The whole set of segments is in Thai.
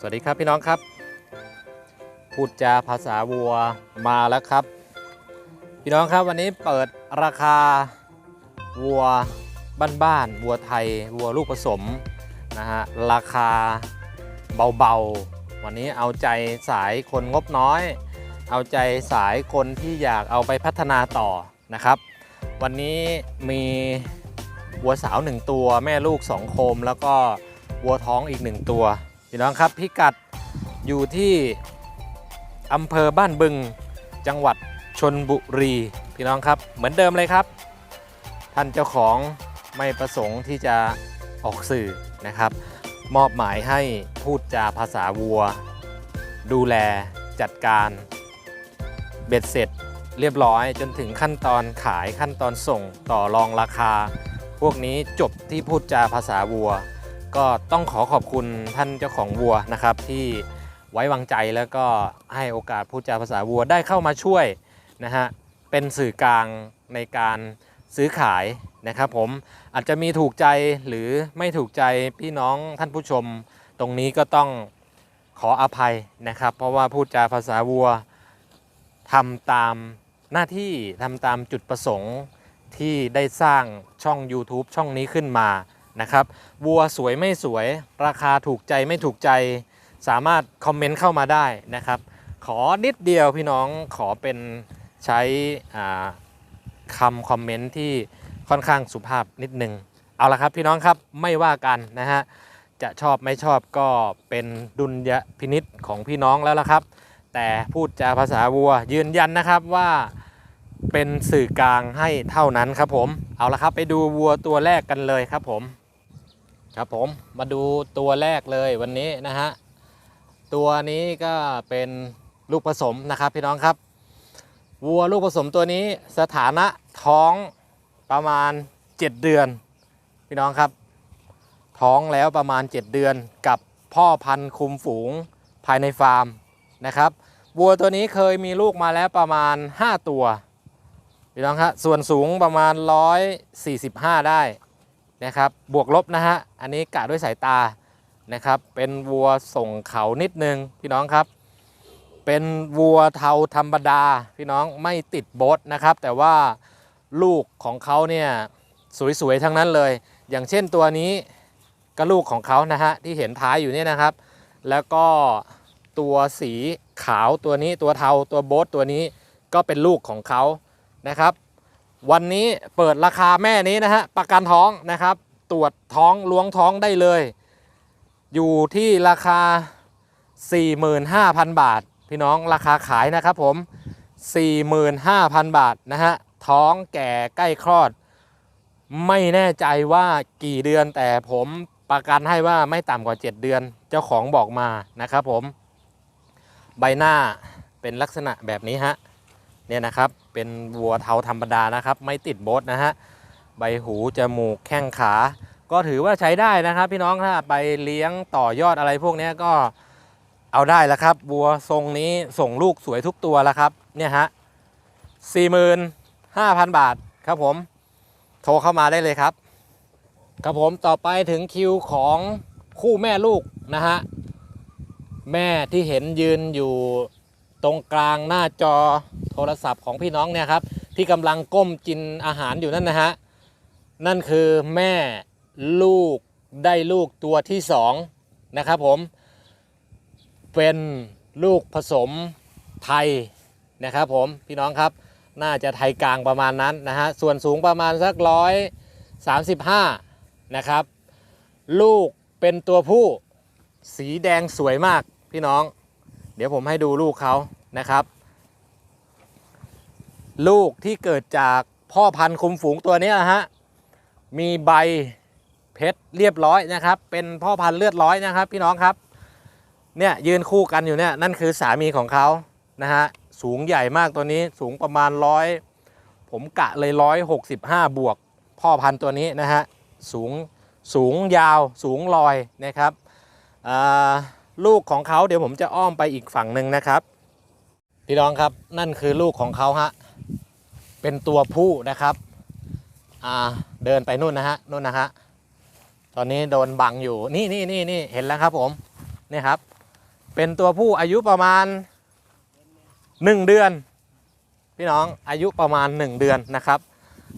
สวัสดีครับพี่น้องครับ พูดจาภาษาวัวมาแล้วครับ พี่น้องครับวันนี้เปิดราคาวัวบ้านๆวัวไทย วัวลูกผสมนะฮะราคาเบาๆ วันนี้เอาใจสายคนงบน้อย เอาใจสายคนที่อยากเอาไปพัฒนาต่อนะครับ วันนี้มีวัวสาวหนึ่งตัว แม่ลูกสองโคม แล้วก็วัวท้องอีกหนึ่งตัว พี่น้องครับพิกัดอยู่ที่อำเภอบ้านบึงจังหวัดชนบุรี พี่น้องครับเหมือนเดิมเลยครับ ท่านเจ้าของไม่ประสงค์ที่จะออกสื่อนะครับ มอบหมายให้พูดจาภาษาวัว ดูแลจัดการเบ็ดเสร็จเรียบร้อยจนถึงขั้นตอนขายขั้นตอนส่งต่อรองราคา พวกนี้จบที่พูดจาภาษาวัว ก็ต้องขอขอบคุณท่านเจ้าของวัวนะครับ ที่ไว้วางใจแล้วก็ให้โอกาสพูดจาภาษาวัวได้เข้ามาช่วยนะฮะเป็นสื่อกลางในการซื้อขายนะครับผมอาจจะมีถูกใจหรือไม่ถูกใจพี่น้องท่านผู้ชม ตรงนี้ก็ต้องขออภัยนะครับ เพราะว่าพูดจาภาษาวัวทำตามหน้าที่ทำตามจุดประสงค์ที่ได้สร้างช่อง YouTube ช่องนี้ขึ้นมา นะครับวัวสวยไม่สวย ราคาถูกใจไม่ถูกใจ สามารถคอมเมนต์เข้ามาได้นะครับ ขอนิดเดียวพี่น้องขอเป็นใช้คำคอมเมนต์ที่ค่อนข้างสุภาพนิดนึง เอาละครับพี่น้องครับไม่ว่ากันนะฮะจะชอบไม่ชอบก็เป็นดุลยพินิษของพี่น้องแล้วละครับ แต่พูดจาภาษาวัวยืนยันนะครับว่าเป็นสื่อกลางให้เท่านั้นครับผม เอาละครับไปดูวัวตัวแรกกันเลยครับผม ครับผมมาดูตัวแรกเลยวันนี้นะฮะตัวนี้ก็เป็นลูกผสมนะครับพี่น้องครับ วัวลูกผสมตัวนี้สถานะท้องประมาณ 7 เดือน พี่น้องครับ ท้องแล้วประมาณ 7 เดือนกับพ่อพันธุ์คุมฝูงภายในฟาร์มนะครับวัวตัวนี้เคยมีลูกมาแล้วประมาณ 5 ตัวพี่น้องครับส่วนสูงประมาณ 145 ได้ นะครับบวกลบนะฮะอันนี้กะด้วยสายตานะครับเป็นวัวส่งเขานิดนึงพี่น้องครับ เป็นวัวเทาธรรมดาพี่น้องไม่ติดโบทนะครับ แต่ว่าลูกของเขาเนี่ยสวยๆทั้งนั้นเลย อย่างเช่นตัวนี้ก็ลูกของเขานะฮะที่เห็นท้ายอยู่เนี่ยนะครับ แล้วก็ตัวสีขาวตัวนี้ตัวเทาตัวโบทตัวนี้ก็เป็นลูกของเขานะครับ วันนี้เปิดราคาแม่นี้นะฮะประกันท้องนะครับ ตรวจท้องล้วงท้องได้เลย อยู่ที่ราคา 45,000 บาท พี่น้องราคาขายนะครับผม 45,000 บาทนะฮะท้องแก่ใกล้คลอด ไม่แน่ใจว่ากี่เดือนแต่ผมประกันให้ว่าไม่ต่ำกว่า 7 เดือนเจ้าของบอกมานะครับผม ใบหน้าเป็นลักษณะแบบนี้ฮะเนี่ยนะครับ เป็นวัวเทาธรรมดานะครับ ไม่ติดโบทนะฮะใบหูจมูกแข้งขา ก็ถือว่าใช้ได้นะครับ พี่น้องถ้าไปเลี้ยงต่อยอดอะไรพวกนี้ก็เอาได้แล้วครับวัวทรงนี้ส่งลูกสวยทุกตัวแล้วครับเนี่ยฮะสี่หมื่นห้าพันบาทครับผมโทรเข้ามาได้เลยครับ ครับผมต่อไปถึงคิวของคู่แม่ลูกนะฮะแม่ที่เห็นยืนอยู่ตรงกลางหน้าจอ โทรศัพท์ของพี่น้องเนี่ยครับที่กำลังก้มกินอาหารอยู่นั่นนะฮะนั่นคือแม่ลูกได้ลูกตัวที่สองนะครับผมเป็นลูกผสมไทยนะครับผมพี่น้องครับน่าจะไทยกลางประมาณนั้นนะฮะส่วนสูงประมาณสักร้อยสามสิบห้านะครับ ลูกเป็นตัวผู้สีแดงสวยมากพี่น้อง เดี๋ยวผมให้ดูลูกเขานะครับ ลูกที่เกิดจากพ่อพันธุ์คุมฝูงตัวนี้นะฮะมีใบเพชรเรียบร้อยนะครับ เป็นพ่อพันธุ์เลือดร้อยนะครับ พี่น้องครับเนี่ยยืนคู่กันอยู่เนี่ยนั่นคือสามีของเขานะฮะสูงใหญ่มากตัวนี้สูงประมาณร้อยผมกะเลยร้อยหกสิบห้าบวก พ่อพันธุ์ตัวนี้นะฮะสูงสูงยาวสูงลอยนะครับลูกของเขาเดี๋ยวผมจะอ้อมไปอีกฝั่งหนึ่งนะครับ พี่น้องครับนั่นคือลูกของเขาฮะ เป็นตัวผู้นะครับเดินไปนู่นนะฮะนู่นนะฮะตอนนี้โดนบังอยู่นี่นี่นี่นี่เห็นแล้วครับผมนี่ครับ เป็นตัวผู้อายุประมาณ 1 เดือน พี่น้องอายุประมาณ 1 เดือนนะครับ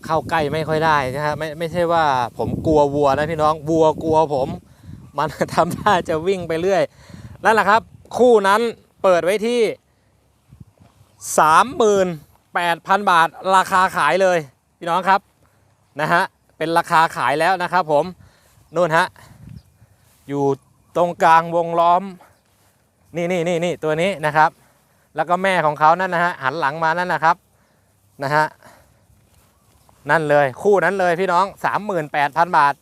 เข้าใกล้ไม่ค่อยได้นะฮะไม่ไม่ใช่ว่าผมกลัววัวนะพี่น้องวัวกลัวผม มันทำท่าจะวิ่งไปเรื่อยนั่นแหละครับ คู่นั้นเปิดไว้ที่ 8,000 บาทราคาขายเลยพี่น้องครับนะฮะเป็นราคาขายแล้วนะครับผมนู่นฮะอยู่ตรงกลางวงล้อมนี่นี่นี่นี่ตัวนี้นะครับ แล้วก็แม่ของเขานั่นนะฮะหันหลังมานั่นนะครับนะฮะนั่นเลยคู่นั้นเลยพี่น้อง 38,000 บาท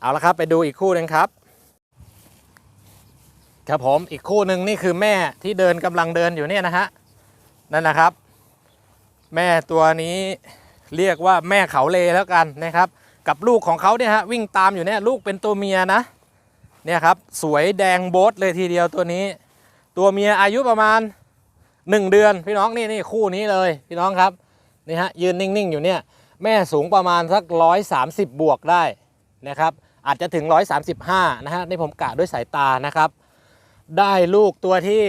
เอาละครับไปดูอีกคู่หนึ่งครับ ครับผมอีกคู่หนึ่งนี่คือแม่ที่เดินกำลังเดินอยู่เนี่ยนะฮะนั่นนะครับ แม่ตัวนี้เรียกว่าแม่เขาเลแล้วกันนะครับ กับลูกของเขาเนี่ยฮะวิ่งตามอยู่เนี่ยลูกเป็นตัวเมียนะเนี่ยครับสวยแดงโบทเลยทีเดียวตัวนี้ ตัวเมียอายุประมาณ 1 เดือนพี่น้องนี่นี่คู่นี้เลยพี่น้องครับนี่ฮะยืนนิ่งๆอยู่เนี่ยแม่สูงประมาณสัก 130 บวกได้นะครับอาจจะถึง 135 นะฮะนี่ผมกะด้วยสายตานะครับ ได้ลูกตัวที่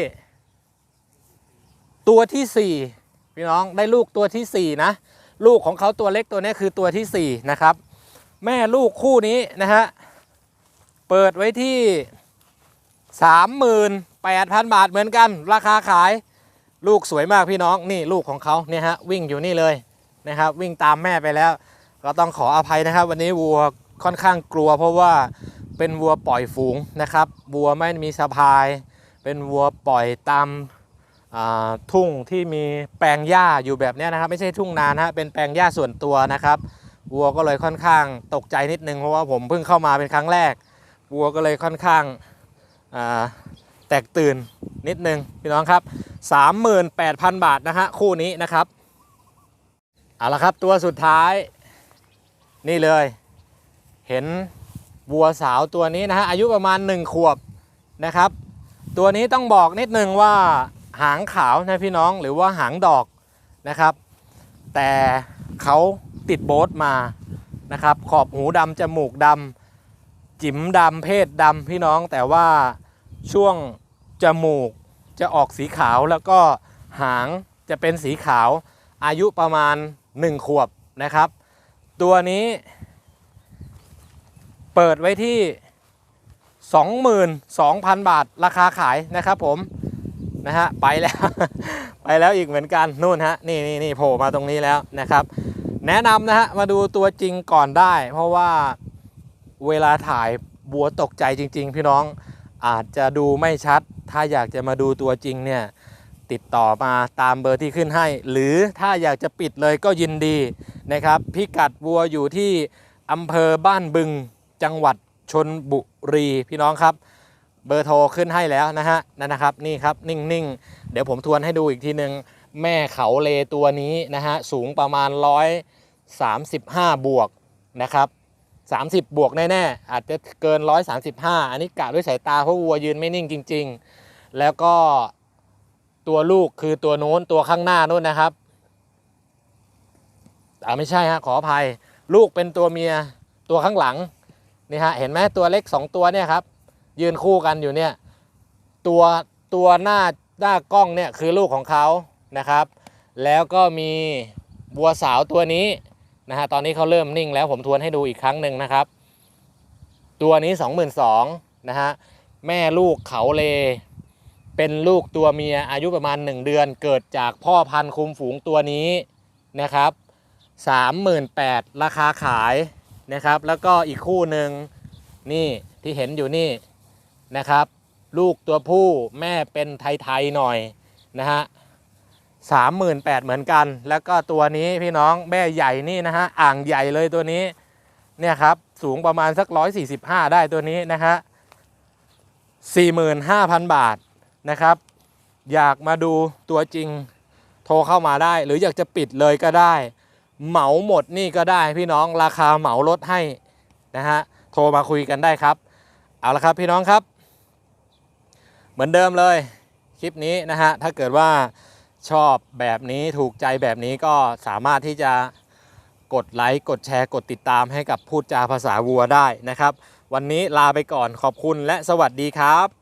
ตัวที่4 พี่น้องได้ลูกตัวที่ 4 นะ ลูกของเขาตัวเล็กตัวนี้คือตัวที่ 4 นะครับ แม่ลูกคู่นี้นะฮะ เปิดไว้ที่ 38,000 บาทเหมือนกัน ราคาขายลูกสวยมากพี่น้องนี่ลูกของเขาเนี่ยฮะวิ่งอยู่นี่เลยนะครับ วิ่งตามแม่ไปแล้ว ก็ต้องขออภัยนะครับ วันนี้วัวค่อนข้างกลัว เพราะว่าเป็นวัวปล่อยฝูงนะครับวัวไม่มีสะพาย เป็นวัวปล่อยตาม ทุ่งที่มีแปลงหญ้าอยู่แบบนี้นะครับ ไม่ใช่ทุ่งนานะฮะเป็นแปลงหญ้าส่วนตัวนะครับวัวก็เลยค่อนข้างตกใจนิดนึงเพราะว่าผมเพิ่งเข้ามาเป็นครั้งแรกวัวก็เลยค่อนข้างแตกตื่นนิดนึงพี่น้องครับ 38,000 บาทนะฮะคู่นี้นะครับเอาละครับตัวสุดท้ายนี่เลย เห็นวัวสาวตัวนี้นะฮะอายุประมาณ 1 ขวบนะครับ ตัวนี้ต้องบอกนิดนึงว่า หางขาวนะพี่น้องหรือว่าหางดอกนะครับ แต่เขาติดโบ๊ทมานะครับ ขอบหูดำจมูกดำจิ๋มดำเพศดำพี่น้องแต่ว่าช่วงจมูกจะออกสีขาวแล้วก็หางจะเป็นสีขาวอายุประมาณ 1 ขวบนะครับ ตัวนี้ เปิดไว้ที่ 22,000 บาทราคาขายนะครับผม นะฮะไปแล้ว ไปแล้วอีกเหมือนกันนู่นฮะนี่นี่นี่โผล่มาตรงนี้แล้วนะครับ แนะนำนะฮะมาดูตัวจริงก่อนได้ เพราะว่าเวลาถ่ายบัวตกใจจริง ๆ พี่น้องอาจจะดูไม่ชัด ถ้าอยากจะมาดูตัวจริงเนี่ยติดต่อมาตามเบอร์ที่ขึ้นให้ หรือถ้าอยากจะปิดเลยก็ยินดีนะครับพิกัดวัวอยู่ที่อำเภอบ้านบึงจังหวัดชนบุรีพี่น้องครับ เบอร์โทรขึ้นให้แล้วนะฮะนั่นนะครับนี่ครับนิ่งๆ เดี๋ยวผมทวนให้ดูอีกทีหนึ่งแม่เขาเลตัวนี้นะฮะสูงประมาณ 135 บวกนะครับ30 บวกแน่ๆ อาจจะเกิน 135 อันนี้กะด้วยสายตาเพราะวัวยืนไม่นิ่งจริง ๆ แล้วก็ตัวลูกคือตัวโน้นตัวข้างหน้านู้นนะครับอ่าไม่ใช่ฮะขออภัย ลูกเป็นตัวเมียตัวข้างหลังนี่ฮะเห็นไหมตัวเล็ก 2 ตัวเนี่ยครับ ยืนคู่กันอยู่เนี่ยตัวตัวหน้าหน้ากล้องเนี่ยคือลูกของเขานะครับ แล้วก็มีบัวสาวตัวนี้นะฮะตอนนี้เขาเริ่มนิ่งแล้วผมทวนให้ดูอีกครั้งหนึ่งนะครับ ตัวนี้ 22,000นะฮะแม่ลูกเขาเล เป็นลูกตัวเมียอายุประมาณ 1 เดือนเกิดจากพ่อพันธุ์คุมฝูงตัวนี้นะครับ38,000ราคาขายนะครับ แล้วก็อีกคู่หนึ่งนี่ที่เห็นอยู่นี่ นะครับ ลูกตัวผู้แม่เป็นไทยๆหน่อยนะฮะสามหมื่นแปดเหมือนกัน แล้วก็ตัวนี้พี่น้องแม่ใหญ่นี่นะฮะอ่างใหญ่เลยตัวนี้เนี่ยครับสูงประมาณสักร้อยสี่สิบห้าได้ตัวนี้นะฮะสี่หมื่นห้าพันบาทนะครับ อยากมาดูตัวจริงโทรเข้ามาได้ หรืออยากจะปิดเลยก็ได้ เหมาหมดนี่ก็ได้พี่น้องราคาเหมาลดให้นะฮะโทรมาคุยกันได้ครับ เอาละครับพี่น้องครับ เหมือนเดิมเลยคลิปนี้นะฮะ ถ้าเกิดว่าชอบแบบนี้ถูกใจแบบนี้ก็สามารถที่จะกดไลค์กดแชร์กดติดตามให้กับพูดจาภาษาวัวได้นะครับ วันนี้ลาไปก่อนขอบคุณและสวัสดีครับ